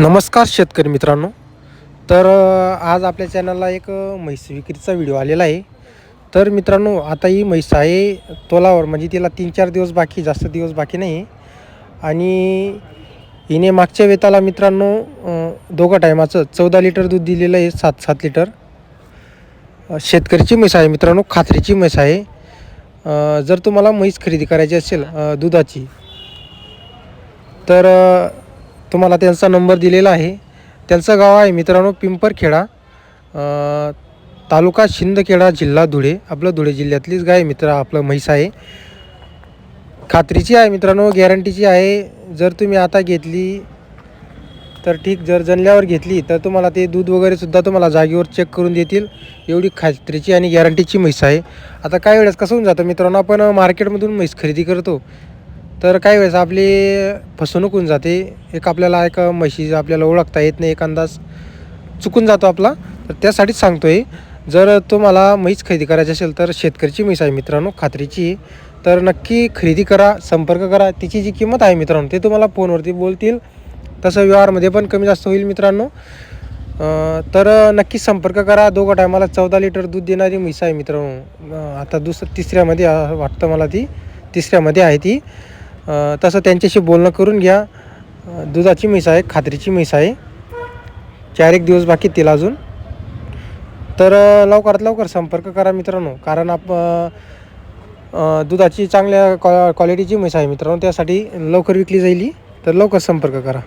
नमस्कार शेतकरी मित्रांनो. तर आज आपल्या चॅनलला एक म्हैस विक्रीचा व्हिडिओ आलेला आहे. तर मित्रांनो आता ही म्हैस आहे तोलावर म्हणजे तिला तीन चार दिवस बाकी जास्त दिवस बाकी नाही. आणि हिने मागच्या वेताला मित्रांनो दोघं टायमाचं चौदा लिटर दूध दिलेलं आहे सात सात लिटर शेतकरीची म्हैस आहे मित्रांनो खात्रीची म्हैस आहे. जर तुम्हाला म्हैस खरेदी करायची असेल दुधाची तर तुम्हाला त्यांचा नंबर दिलेला आहे. त्यांचं गाव आहे मित्रांनो पिंपरखेडा तालुका शिंदखेडा जिल्हा धुळे. आपलं धुळे जिल्ह्यातलीच गाय मित्र आपलं म्हैस आहे. खात्रीची आहे मित्रांनो गॅरंटीची आहे. जर तुम्ही आता घेतली तर ठीक जर जनल्यावर घेतली तर तुम्हाला ते दूध वगैरे सुद्धा तुम्हाला जागेवर चेक करून देतील. एवढी खात्रीची आणि गॅरंटीची म्हैस आहे. आता काही वेळेस कसं होऊन जातं मित्रांनो आपण मार्केटमधून म्हैस खरेदी करतो. तर काही वेळेस आपली फसवणूक होऊन जाते. एक आपल्याला एक म्हशी आपल्याला ओळखता येत नाही एक अंदाज चुकून जातो आपला. तर त्यासाठीच सांगतो आहे जर तुम्हाला म्हैस खरेदी करायची असेल तर शेतकरीची म्हैस आहे मित्रांनो खात्रीची. तर नक्की खरेदी करा संपर्क करा. तिची जी किंमत आहे मित्रांनो ते तुम्हाला फोनवरती बोलतील. तसं व्यवहारमध्ये पण कमी जास्त होईल मित्रांनो. तर नक्की संपर्क करा. दोघं टायमाला चौदा लिटर दूध देणारी म्हैस आहे मित्रांनो. आता दुसरं तिसऱ्यामध्ये वाटतं मला ती. तिसऱ्यामध्ये आहे ती. तसं त्यांच्याशी बोलणं करून घ्या. दुधाची म्हैस आहे खात्रीची म्हैस आहे. चार एक दिवस बाकी तिला अजून. तर लवकरात लवकर संपर्क करा मित्रांनो. कारण आप दुधाची चांगल्या क्वा क्वालिटीची म्हैस आहे मित्रांनो. त्यासाठी लवकर विकली जाईल तर लवकर संपर्क करा.